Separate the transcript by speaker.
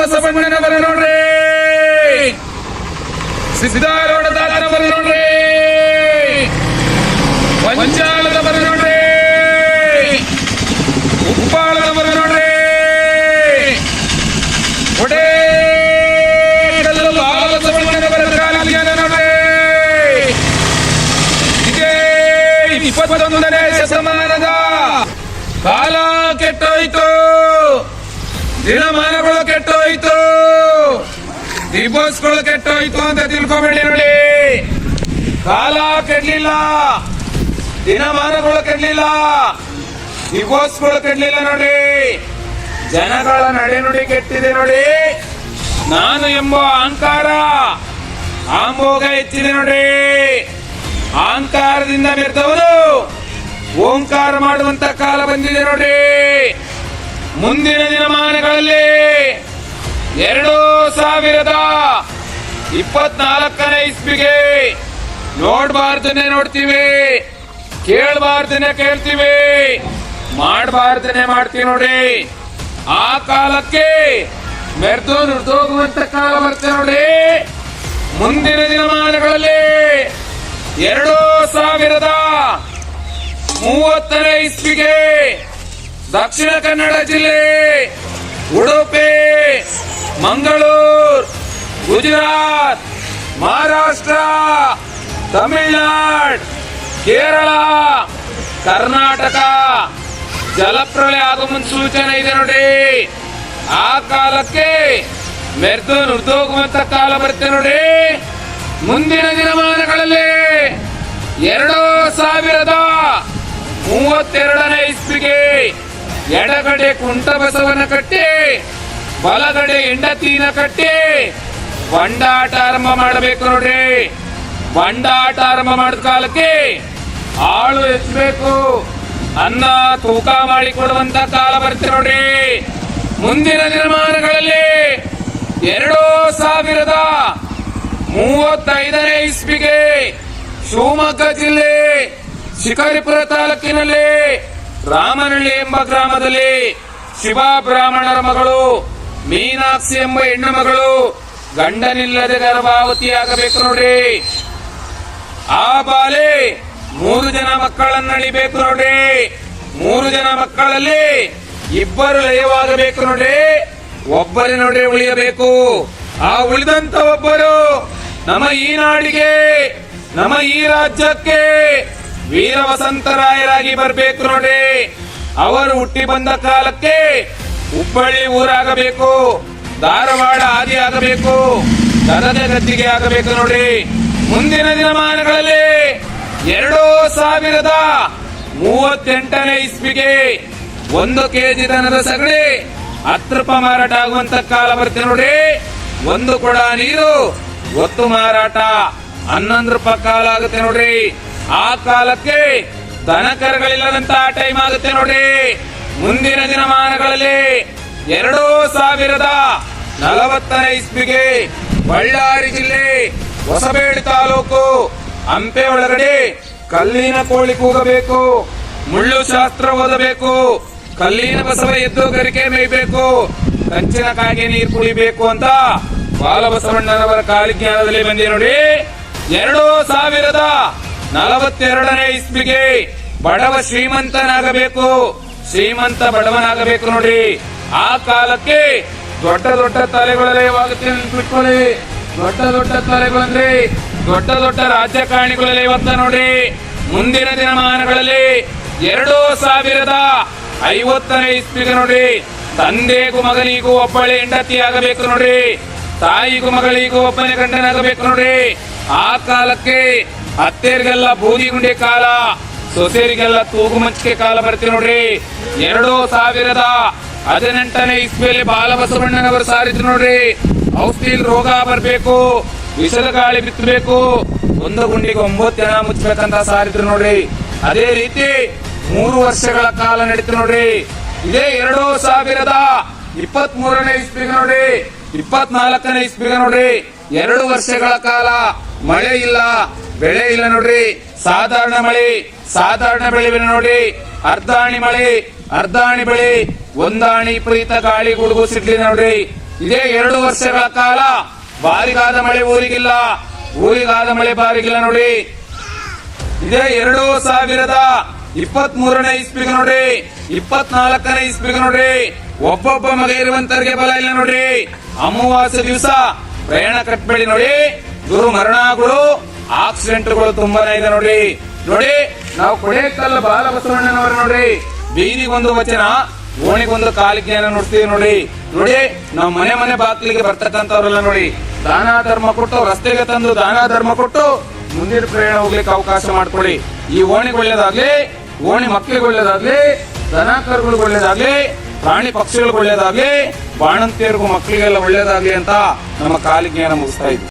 Speaker 1: ಬಾಲಬಸವಣ್ಣನವರು ನೋಡ್ರಿ. ಸಿದ್ಧಾರೂಢ ದಾಸರವರು ನೋಡ್ರಿ. ಪಂಚಾಲದವರ ನೋಡ್ರಿ. ಉಪ್ಪಾಳದವರು ನೋಡ್ರಿ. ಒಡೇಕಲ್ಲು ಬಾಲಬಸವಣ್ಣನವರ ಕಾಲಿಗೆ ನೋಡ್ರಿ. ಇದೇ ಇಪ್ಪತ್ತೊಂದನೇ ಶತಮಾನದ ಕಾಲ ಕೆಟ್ಟೋಯ್ತು. ದಿನಮಾನಗಳು ಕೆಟ್ಟೋಯ್ತು. ದಿವಸಗಳು ಕೆಟ್ಟೋಯ್ತು ಅಂತ ತಿಳ್ಕೊಬೇಡಿ ನೋಡಿ. ಕಾಲ ಕೆಡ್ಲಿಲ್ಲ. ದಿನಮಾನಗಳು ಕೆಡ್ಲಿಲ್ಲ. ದಿವಸಗಳು ಕೆಡ್ಲಿಲ್ಲ ನೋಡಿ. ಜನಗಳ ನಡೆನುಡಿ ಕೆಟ್ಟಿದೆ ನೋಡಿ. ನಾನು ಎಂಬ ಅಹಂಕಾರ ಆಂಬೋಗ ಹೆಚ್ಚಿದೆ ನೋಡಿ. ಅಹಂಕಾರದಿಂದ ಮೆರೆದವರು ಓಂಕಾರ ಮಾಡುವಂತ ಕಾಲ ಬಂದಿದೆ ನೋಡಿ. ಮುಂದಿನ ದಿನಮಾನಗಳಲ್ಲಿ ಎರಡು ಸಾವಿರದ ಇಪ್ಪತ್ನಾಲ್ಕನೇ ಇಸ್ವಿಗೆ ನೋಡಬಾರ್ದನೆ ನೋಡ್ತೀವಿ ಕೇಳಬಾರ್ದನೆ ಕೇಳ್ತೀವಿ ಮಾಡಬಾರ್ದನೆ ಮಾಡ್ತೀವಿ ನೋಡಿ. ಆ ಕಾಲಕ್ಕೆ ಮೆರೆದು ನುಡ್ದೋಗುವಂತ ಕಾಲ ಬರ್ತದೆ ನೋಡಿ. ಮುಂದಿನ ದಿನಮಾನಗಳಲ್ಲಿ ಎರಡು ಸಾವಿರದ ಮೂವತ್ತನೇ ಇಸ್ವಿಗೆ ದಕ್ಷಿಣ ಕನ್ನಡ ಜಿಲ್ಲೆ, ಉಡುಪಿ, ಮಂಗಳೂರು, ಗುಜರಾತ್, ಮಹಾರಾಷ್ಟ್ರ, ತಮಿಳುನಾಡು, ಕೇರಳ, ಕರ್ನಾಟಕ. ಜಲಪ್ರಳಯ ಆಗುವ ಮುನ್ಸೂಚನೆ ಇದೆ ನೋಡಿ. ಆ ಕಾಲಕ್ಕೆ ಮೆರೆದು ನುರ್ದೋಗುವಂತ ಕಾಲ ಬರುತ್ತೆ ನೋಡಿ. ಮುಂದಿನ ದಿನಮಾನಗಳಲ್ಲಿ ಎರಡು ಸಾವಿರದ ಮೂವತ್ತೆರಡನೇ ಇಸ್ವಿಗೆ ಎಡಗಡೆ ಕುಂಟಬಸವನ ಕಟ್ಟಿ, ಬಲಗಡೆ ಹೆಂಡತಿನ ಕಟ್ಟಿ. ಬಂಡಾಟ ಆರಂಭ ಮಾಡಬೇಕು ನೋಡ್ರಿ. ಬಂಡಾಟ ಆರಂಭ ಮಾಡಿದ ಕಾಲಕ್ಕೆ ಆಳು ಹೆಚ್ಚಬೇಕು ಅನ್ನ ತೂಕ ಮಾಡಿ ಕೊಡುವಂತ ಕಾಲ ಬರುತ್ತೆ ನೋಡ್ರಿ. ಮುಂದಿನ ನಿರ್ಮಾಣಗಳಲ್ಲಿ ಎರಡು ಸಾವಿರದ ಮೂವತ್ತೈದನೇ ಇಸ್ವಿಗೆ ಶಿವಮೊಗ್ಗ ಜಿಲ್ಲೆ ಶಿಕಾರಿಪುರ ತಾಲೂಕಿನಲ್ಲಿ ರಾಮನಹಳ್ಳಿ ಎಂಬ ಗ್ರಾಮದಲ್ಲಿ ಶಿವ ಬ್ರಾಹ್ಮಣರ ಮಗಳು, ಮೀನಾಕ್ಷಿ ಎಂಬ ಹೆಣ್ಣು ಮಗಳು ಗಂಡನಿಲ್ಲದೆ ಗರ್ಭಾವತಿಯಾಗಬೇಕು ನೋಡ್ರಿ. ಆ ಬಾಲೆ ಮೂರು ಜನ ಮಕ್ಕಳನ್ನ ಅಳಿಬೇಕು ನೋಡ್ರಿ. ಮೂರು ಜನ ಮಕ್ಕಳಲ್ಲಿ ಇಬ್ಬರು ಲಯವಾಗಬೇಕು ನೋಡ್ರಿ. ಒಬ್ಬರೇ ನೋಡ್ರಿ ಉಳಿಯಬೇಕು. ಆ ಉಳಿದಂತ ಒಬ್ಬರು ನಮ್ಮ ಈ ನಾಡಿಗೆ, ನಮ್ಮ ಈ ರಾಜ್ಯಕ್ಕೆ ವೀರ ವಸಂತರಾಯರಾಗಿ ಬರ್ಬೇಕು ನೋಡ್ರಿ ಅವರು ಹುಟ್ಟಿ ಬಂದ ಕಾಲಕ್ಕೆ ಹುಬ್ಬಳ್ಳಿ ಊರಾಗಬೇಕು. ಧಾರವಾಡ ಆದಿ ಆಗಬೇಕು. ದರದ ಗದ್ದಿಗೆ ಆಗಬೇಕು ನೋಡಿ. ಮುಂದಿನ ದಿನಮಾನಗಳಲ್ಲಿ ಎರಡು ಸಾವಿರದ ಮೂವತ್ತೆಂಟನೇ ಇಸ್ವಿಗೆ ಒಂದು ಕೆಜಿ ದನದ ಸಗಣಿ ಹತ್ತು ರೂಪಾಯಿ ಮಾರಾಟ ಆಗುವಂತ ಕಾಲ ಬರುತ್ತೆ ನೋಡಿ. ಒಂದು ಕೊಡ ನೀರು, ಒತ್ತು ಮಾರಾಟ, ಹನ್ನೊಂದು ರೂಪಾಯಿ ಕಾಲ ಆಗುತ್ತೆ ನೋಡ್ರಿ ಆ ಕಾಲಕ್ಕೆ ದನ ಕರುಗಳಿಲ್ಲದಂತ ಟೈಮ್ ಆಗುತ್ತೆ ನೋಡಿ. ಮುಂದಿನ ದಿನಮಾನಗಳಲ್ಲಿ ಎರಡು ಸಾವಿರದ ನಲವತ್ತನೇ ಇಸ್ವಿಗೆ ಬಳ್ಳಾರಿ ಜಿಲ್ಲೆ ಹೊಸಬೇಡಿ ತಾಲೂಕು ಹಂಪೆ ಒಳಗಡೆ ಕಲ್ಲಿನ ಕೋಳಿ ಕೂಗಬೇಕು, ಮುಳ್ಳು ಶಾಸ್ತ್ರ ಓದಬೇಕು, ಕಲ್ಲಿನ ಬಸವ ಎದ್ದು ಗರಿಕೆ ಮೇಯ್ಬೇಕು ಕಂಚಿನ ಕಾಗೆ ನೀರು ಕುಡಿಬೇಕು ಅಂತ ಬಾಲಬಸವಣ್ಣನವರ ಕಾಲಿಜ್ಞಾನದಲ್ಲಿ ಬಂದಿ ನೋಡಿ. ಎರಡು ಸಾವಿರದ ನಲವತ್ತೆರಡನೇ ಇಸ್ವಿಗೆ ಬಡವ ಶ್ರೀಮಂತನಾಗಬೇಕು. ಶ್ರೀಮಂತ ಬಡವನಾಗಬೇಕು ನೋಡ್ರಿ ಆ ಕಾಲಕ್ಕೆ ದೊಡ್ಡ ದೊಡ್ಡ ತಲೆಗಳಲ್ಲೇ ಬಿಟ್ಕೊಳ್ಳಿ ದೊಡ್ಡ ದೊಡ್ಡ ತಲೆಗಳು ಅಂದ್ರೆ ದೊಡ್ಡ ದೊಡ್ಡ ರಾಜಕಾರಣಿಗಳಲ್ಲಿ ಇವತ್ತ ನೋಡ್ರಿ ಮುಂದಿನ ದಿನಮಾನಗಳಲ್ಲಿ ಎರಡು ಸಾವಿರದ ಐವತ್ತನೇ ಇಸ್ವಿಗೆ ನೋಡ್ರಿ ತಂದೆಗೂ ಮಗನಿಗೂ ಒಬ್ಬಳೆ ಹೆಂಡತಿ ಆಗಬೇಕು ನೋಡ್ರಿ ತಾಯಿಗೂ ಮಗಳಿಗೂ ಒಬ್ಬನೇ ಗಂಡನಾಗಬೇಕು ನೋಡ್ರಿ ಆ ಕಾಲಕ್ಕೆ ಅತ್ತೆಯರಿಗೆಲ್ಲ ಬೂದಿ ಗುಂಡೆ ಕಾಲ ಸೊಸೆಯರಿಗೆಲ್ಲ ತೂಗು ಮಂಚಿಕೆ ಕಾಲ ಬರ್ತೀವಿ ನೋಡ್ರಿ. ಎರಡು ಸಾವಿರದ ಹದಿನೆಂಟನೇ ಇಸ್ವಿಯಲ್ಲಿ ಬಾಲಬಸವಣ್ಣನವರು ಸಾರಿದ್ರು ನೋಡ್ರಿ. ಔಷಧಿಲ್ ರೋಗ ಬರಬೇಕು, ವಿಷದ ಗಾಳಿ ಬಿತ್ತಬೇಕು ಒಂದು ಗುಂಡಿಗೆ ಒಂಬತ್ತು ಜನ ಮುಚ್ಚಬೇಕಂತ ಸಾರಿದ್ರು ನೋಡ್ರಿ. ಅದೇ ರೀತಿ ಮೂರು ವರ್ಷಗಳ ಕಾಲ ನಡೀತು ನೋಡ್ರಿ. ಇದೇ ಎರಡು ಸಾವಿರದ ಇಪ್ಪತ್ತ್ ಮೂರನೇ ಇಸ್ವಿಗೆ ನೋಡ್ರಿ. ಇಪ್ಪತ್ನಾಲ್ಕನೇ ಇಸ್ವಿಗೆ ನೋಡ್ರಿ. ಎರಡು ವರ್ಷಗಳ ಕಾಲ ಮಳೆ ಇಲ್ಲ, ಬೆಳೆ ಇಲ್ಲ ನೋಡ್ರಿ. ಸಾಧಾರಣ ಮಳೆ, ಸಾಧಾರಣ ಬೆಳೆ ನೋಡ್ರಿ. ಅರ್ಧಾಣಿ ಮಳೆ, ಅರ್ಧಾಣಿ ಬೆಳೆ, ಒಂದಾಣಿ ಪ್ರೀತ ಗಾಳಿ ಗುಡುಗು ಸಿಡ್ಲಿ ನೋಡ್ರಿ. ಇದೇ ಎರಡು ವರ್ಷಗಳ ಕಾಲ ಬಾರಿಗಾದ ಮಳೆ ಊರಿಗಿಲ್ಲ, ಊರಿಗಾದ ಮಳೆ ಬಾರಿಗಿಲ್ಲ ನೋಡಿ ಇದೇ ಎರಡು ಸಾವಿರದ ಇಪ್ಪತ್ತ್ ಮೂರನೇ ಇಸ್ಪಿಗೆ ನೋಡ್ರಿ. ಇಪ್ಪತ್ನಾಲ್ಕನೇ ಇಸ್ಪಿಗೆ ನೋಡ್ರಿ. ಒಬ್ಬೊಬ್ಬ ಮಗ ಇರುವಂತರಿಗೆ ಬಲ ಇಲ್ಲ ನೋಡ್ರಿ. ಅಮಾವಾಸ್ಯ ದಿವಸ ಪ್ರಯಾಣ ಕಟ್ಬೇಡಿ ನೋಡಿ. ದುರ್ಮರಣಗಳು ಆಕ್ಸಿಡೆಂಟ್ಗಳು ತುಂಬಾನೇ ಇದೆ ನೋಡಿ. ನೋಡಿ, ನಾವು ಕೊಡೇಕಲ್ ಬಾಲಬಸವಣ್ಣನವರು ನೋಡ್ರಿ. ಬೀದಿಗೊಂದು ವಚನ, ಓಣಿಗೊಂದು ಕಾಲಿಕೆಯನ್ನು ನೋಡ್ತೀವಿ ನೋಡಿ. ನೋಡಿ, ನಾವು ಮನೆ ಮನೆ ಬಾಗಿಲಿಗೆ ಬರ್ತಕ್ಕಂಥವ್ರೆಲ್ಲ ನೋಡಿ. ದಾನ ಧರ್ಮ ಕೊಟ್ಟು, ರಸ್ತೆಗೆ ತಂದು ದಾನ ಧರ್ಮ ಕೊಟ್ಟು, ಮುಂದಿನ ಪ್ರಯಾಣ ಹೋಗ್ಲಿಕ್ಕೆ ಅವಕಾಶ ಮಾಡ್ಕೊಳ್ಳಿ. ಈ ಓಣಿಗೆ ಒಳ್ಳೇದಾಗ್ಲಿ ಓಣಿ ಮಕ್ಕಳಿಗೆ ಒಳ್ಳೇದಾಗ್ಲಿ ದನ ಕರುಗಳಿಗೆ ಒಳ್ಳೇದಾಗ್ಲಿ ಪ್ರಾಣಿ ಪಕ್ಷಿಗಳಿಗೆ ಒಳ್ಳೇದಾಗ್ಲಿ ಬಾಣಂತಿಯರಿಗೂ ಮಕ್ಕಳಿಗೆಲ್ಲ ಒಳ್ಳೇದಾಗ್ಲಿ ಅಂತ ನಮ್ಮ ಕಾಲಿಗೆ ಮುಗಿಸ್ತಾ ಇದ್ವಿ.